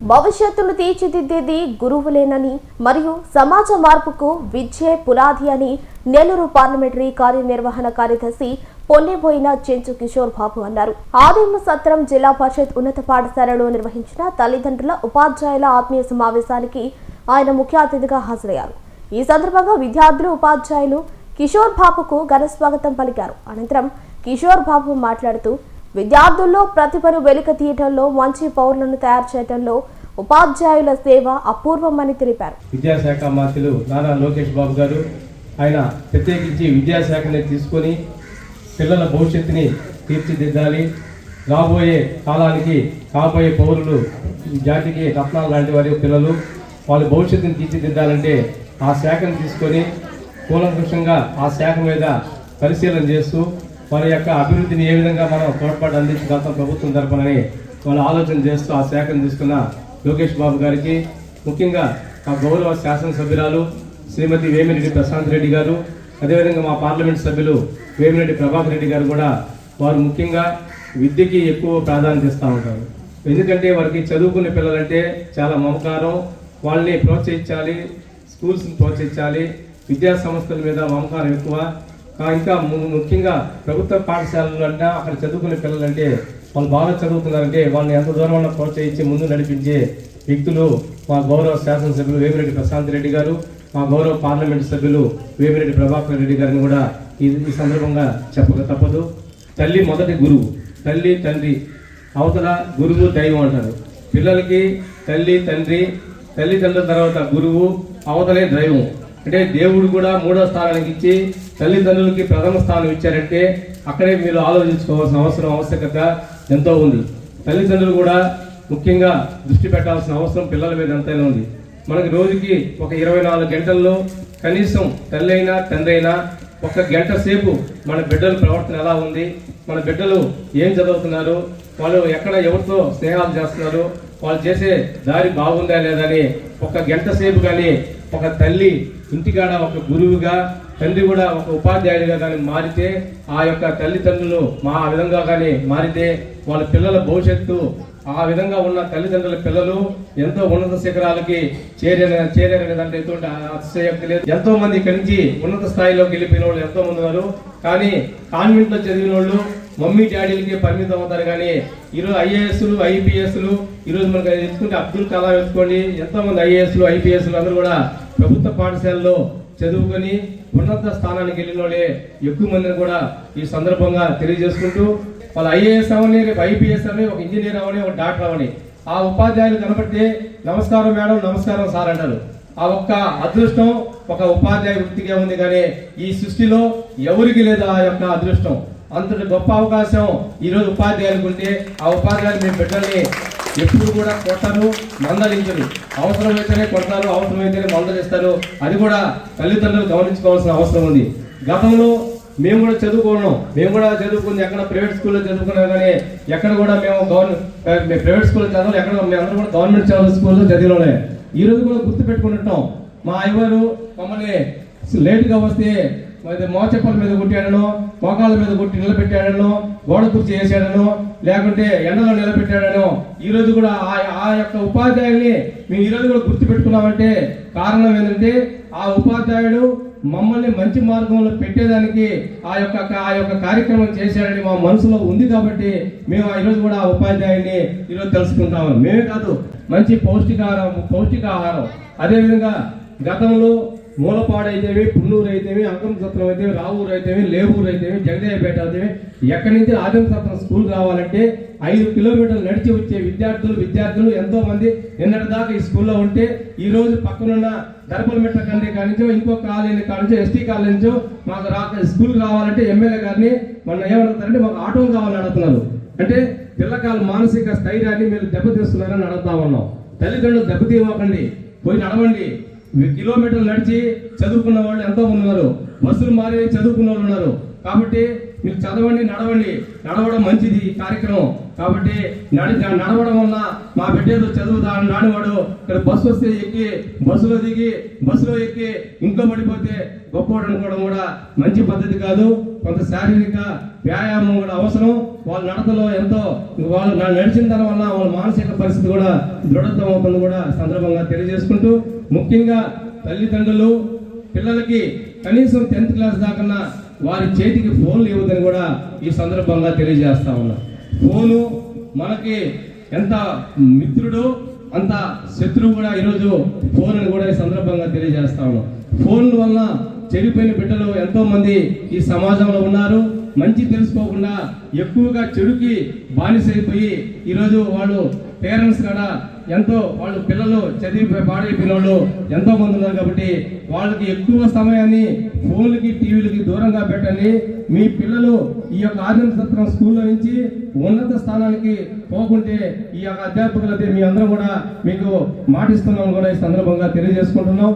భవిష్యత్తును తీర్చిదిద్దేది గురువులేనని మరియు సమాజ మార్పుకు విద్యే పునాది అని నెల్లూరు పార్లమెంటరీ కార్యనిర్వహణ కార్యదర్శి పొన్నెబోయిన చెంచు కిషోర్ బాబు అన్నారు. ఆదిమ సత్రం జిల్లా పరిషత్ ఉన్నత పాఠశాలలో నిర్వహించిన తల్లిదండ్రుల ఉపాధ్యాయుల ఆత్మీయ సమావేశానికి ఆయన ముఖ్య అతిథిగా హాజరయ్యారు. ఈ సందర్భంగా విద్యార్థులు ఉపాధ్యాయులు కిషోర్ బాబుకు ఘన స్వాగతం పలికారు. అనంతరం కిషోర్ బాబు మాట్లాడుతూ విద్యార్థుల్లో ప్రతిభను వెలుక తీయటంలో మంచి పౌరులను తయారు చేయడంలో ఉపాధ్యాయుల సేవ అపూర్వమని తెలిపారు. విద్యాశాఖ మంత్రులు నారా లోకేష్ బాబు గారు ఆయన ప్రత్యేకించి విద్యాశాఖని తీసుకొని పిల్లల భవిష్యత్తుని తీర్చిదిద్దాలి. రాబోయే కాలానికి కాబోయే పౌరులు జాతికి రత్నాలు లాంటి వారి పిల్లలు వాళ్ళ భవిష్యత్తుని తీర్చిదిద్దాలంటే ఆ శాఖను తీసుకొని కూలంకృషంగా ఆ శాఖ మీద పరిశీలన చేస్తూ వారి యొక్క అభివృద్ధిని ఏ విధంగా మనం తోడ్పాటు అందించగలుగుతాం ప్రభుత్వం తరపునని వాళ్ళు ఆలోచన చేస్తూ ఆ శాఖను తీసుకున్న లోకేష్ బాబు గారికి ముఖ్యంగా మా గౌరవ శాసనసభ్యురాలు శ్రీమతి వేమిరెడ్డి ప్రశాంత్ రెడ్డి గారు అదేవిధంగా మా పార్లమెంట్ సభ్యులు వేమిరెడ్డి ప్రభాకర్ రెడ్డి గారు కూడా వారు ముఖ్యంగా విద్యకి ఎక్కువ ప్రాధాన్యత ఇస్తూ ఉంటారు. ఎందుకంటే వారికి చదువుకునే పిల్లలంటే చాలా మమకారం వాళ్ళని ప్రోత్సహించాలి స్కూల్స్ని ప్రోత్సహించాలి విద్యా సంస్థల మీద మమకారం ఎక్కువ. కా- ఇంకా ము- ముఖ్యంగా ప్రభుత్వ పాఠశాలలు అంటే అక్కడ చదువుకునే పిల్లలంటే వాళ్ళు బాగా చదువుతున్నారంటే వాళ్ళని ఎంత దూరం ప్రోత్సహించి ముందు నడిపించే వ్యక్తులు మా గౌరవ శాసనసభ్యులు వేమిరెడ్డి ప్రశాంత్ రెడ్డి గారు మా గౌరవ పార్లమెంట్ సభ్యులు వేమిరెడ్డి ప్రభాకర్ రెడ్డి గారిని కూడా ఈ ఈ సందర్భంగా చెప్పక తప్పదు. తల్లి మొదటి గురువు తల్లి తండ్రి అవతల గురువు దైవం అంటారు. పిల్లలకి తల్లి తండ్రి తల్లిదండ్రుల తర్వాత గురువు అవతలే దైవం. అంటే దేవుడు కూడా మూడో స్థానానికి ఇచ్చి తల్లిదండ్రులకి ప్రథమ స్థానం ఇచ్చారంటే అక్కడే మీరు ఆలోచించుకోవాల్సిన అవసరం ఆవశ్యకత ఎంతో ఉంది. తల్లిదండ్రులు కూడా ముఖ్యంగా దృష్టి పెట్టాల్సిన అవసరం పిల్లల మీద ఎంతైనా ఉంది. మనకి రోజుకి ఒక ఇరవై నాలుగు గంటల్లో కనీసం తల్లి అయినా తండ్రి అయినా ఒక గంట సేపు మన బిడ్డల ప్రవర్తన ఎలా ఉంది? మన బిడ్డలు ఏం చదువుతున్నారు? వాళ్ళు ఎక్కడ ఎవరితో స్నేహాలు చేస్తున్నారు? వాళ్ళు చేసే దారి బాగుందా లేదా అని ఒక గంట సేపు కానీ ఒక తల్లి ఇంటికాడ ఒక గురువుగా తండ్రి కూడా ఒక ఉపాధ్యాయుడిగా కానీ మారితే ఆ యొక్క తల్లిదండ్రులు మా విధంగా కానీ మారితే వాళ్ళ పిల్లల భవిష్యత్తు ఆ విధంగా ఉన్న తల్లిదండ్రుల పిల్లలు ఎంతో ఉన్నత శిఖరాలకి చేరిన చేరారనే దాంట్లో ఎటువంటి అతిశయోక్తి లేదు. ఎంతో మంది ఇక్కడి నుంచి ఉన్నత స్థాయిలోకి వెళ్ళిపోయిన వాళ్ళు ఎంతో మంది ఉన్నారు. కానీ కాన్వెంట్లో చదివిన వాళ్ళు మమ్మీ డాడీలకి పరిమితం అవుతారు కానీ ఈరోజు ఐఏఎస్లు ఐపీఎస్లు ఈరోజు మనకు ఎత్తుకుంటే అబ్దుల్ కలాం ఎత్తుకోండి. ఎంతో మంది ఐఏఎస్లు ఐపీఎస్లు అందరూ కూడా ప్రభుత్వ పాఠశాలలో చదువుకొని ఉన్నత స్థానానికి వెళ్ళిన వాళ్ళే ఎక్కువ మందిని కూడా ఈ సందర్భంగా తెలియజేసుకుంటూ వాళ్ళు ఐఏఎస్ అవని రేపు ఐపీఎస్ అవని ఒక ఇంజనీర్ అవని ఒక డాక్టర్ అవని ఆ ఉపాధ్యాయులు కనబడితే నమస్కారం మేడం నమస్కారం సార్ అంటారు. ఆ ఒక్క అదృష్టం ఒక ఉపాధ్యాయ వృత్తిగా ఉంది కానీ ఈ సృష్టిలో ఎవరికి లేదు ఆ యొక్క అదృష్టం. అంతటి గొప్ప అవకాశం ఈరోజు ఉపాధ్యాయులకు ఉంటే ఆ ఉపాధ్యాయులు మీ బిడ్డల్ని ఎప్పుడు కూడా కొట్టరు మందలించరు. అవసరమైతేనే కొడతారు అవసరమైతేనే మందలిస్తారు. అది కూడా తల్లిదండ్రులు గమనించుకోవాల్సిన అవసరం ఉంది. గతంలో మేము కూడా చదువుకున్నాం. మేము కూడా చదువుకుంది ఎక్కడ ప్రైవేట్ స్కూల్లో చదువుకున్నాం కానీ ఎక్కడ కూడా మేము గవర్నమెంట్ ప్రైవేట్ స్కూల్లో చదవాలి. ఎక్కడ మేమందరం కూడా గవర్నమెంట్ చదువు స్కూల్లో చదివిలోనే. ఈ రోజు కూడా గుర్తు పెట్టుకుంటున్నాం మా అయ్యవారు మమ్మల్ని లేట్గా వస్తే మరి మోచెప్పల మీద కొట్టాడనో మోకాళ్ళ మీద కొట్టి నిలబెట్టాడనో గోడ కుర్చీ వేసాడనో లేకుంటే ఎండలో నిలబెట్టాడనో ఈరోజు కూడా ఆ ఆ యొక్క ఉపాధ్యాయుల్ని మేము ఈరోజు కూడా గుర్తుపెట్టుకున్నామంటే కారణం ఏంటంటే ఆ ఉపాధ్యాయుడు మమ్మల్ని మంచి మార్గంలో పెట్టేదానికి ఆ యొక్క ఆ యొక్క కార్యక్రమం చేశాడని మా మనసులో ఉంది కాబట్టి మేము ఆ ఈరోజు కూడా ఆ ఉపాధ్యాయుడిని ఈరోజు తెలుసుకుంటాము. మేమే కాదు మంచి పౌష్టికాహారం పౌష్టికాహారం. అదేవిధంగా గతంలో మూలపాడు అయితేవి పున్నూరు అయితేవి అంకం సత్రం అయితేవి రావూరు అయితేవి లేవూరు అయితేవి జగదేవపేట అయితేవి ఎక్కడి నుంచి ఆదం సత్రం స్కూల్ రావాలంటే ఐదు కిలోమీటర్లు నడిచి వచ్చే విద్యార్థులు విద్యార్థులు ఎంతో మంది నిన్నటి దాకా ఈ స్కూల్లో ఉంటే ఈ రోజు పక్కనున్న దర్పలమెట్ట కంటే కానించో ఇంకో కాలేజీ కానించో ఎస్టీ కాలేజీ నుంచో మాకు రా స్కూల్ రావాలంటే ఎమ్మెల్యే గారిని మొన్న ఏమంటారంటే మాకు ఆటో కావాలని అడుగుతున్నారు. అంటే పిల్లకాయలు మానసిక స్థైర్యాన్ని మీరు దెబ్బతీస్తున్నారని అడుగుతా ఉన్నాం. తల్లిదండ్రులు దెబ్బతీవ్వకండి పోయి నడవండి. కిలోమీటర్లు నడిచి చదువుకున్న వాళ్ళు ఎంతో ఉన్నారు. బస్సులు మారి చదువుకున్న వాళ్ళు ఉన్నారు. కాబట్టి మీరు చదవండి నడవండి. నడవడం మంచిది కార్యక్రమం. కాబట్టి నడి నడవడం వల్ల మా బిడ్డ ఏదో చదువుతా నానివాడు ఇక్కడ బస్సు వస్తే ఎక్కి బస్సులో దిగి బస్సులో ఎక్కి ఇంట్లో పడిపోతే గొప్పవాడు అనుకోవడం కూడా మంచి పద్ధతి కాదు. కొంత శారీరక వ్యాయామం కూడా అవసరం. వాళ్ళ నడతలో ఎంతో వాళ్ళు నడిచిన దాని వల్ల వాళ్ళ మానసిక పరిస్థితి కూడా దృఢత్వం అవుతుంది కూడా సందర్భంగా తెలియజేసుకుంటూ ముఖ్యంగా తల్లిదండ్రులు పిల్లలకి కనీసం టెన్త్ క్లాస్ దాకా వారి చేతికి ఫోన్లు ఇవ్వదని కూడా ఈ సందర్భంగా తెలియజేస్తా ఉన్నా. ఫోను మనకి ఎంత మిత్రుడు అంత శత్రువు కూడా ఈరోజు ఫోన్ అని కూడా ఈ సందర్భంగా తెలియజేస్తా ఉన్నాం. ఫోన్ వల్ల చెడిపోయిన బిడ్డలు ఎంతో మంది ఈ సమాజంలో ఉన్నారు. మంచి తెలుసుకోకుండా ఎక్కువగా చెడుకి బానిసైపోయి ఈరోజు వాళ్ళు పేరెంట్స్ కూడా ఎంతో వాళ్ళు పిల్లలు చదివి పాడే పిల్లలు ఎంతో మంది ఉన్నారు కాబట్టి వాళ్ళకి ఎక్కువ సమయాన్ని ఫోన్లకి టీవీలకి దూరంగా పెట్టండి. మీ పిల్లలు ఈ యొక్క ఆధునిక సత్రం స్కూల్లో నుంచి ఉన్నత స్థానానికి పోకుంటే ఈ యొక్క అధ్యాపకులైతే మీ అందరం కూడా మీకు మాటిస్తున్నాం కూడా ఈ సందర్భంగా తెలియజేసుకుంటున్నాం.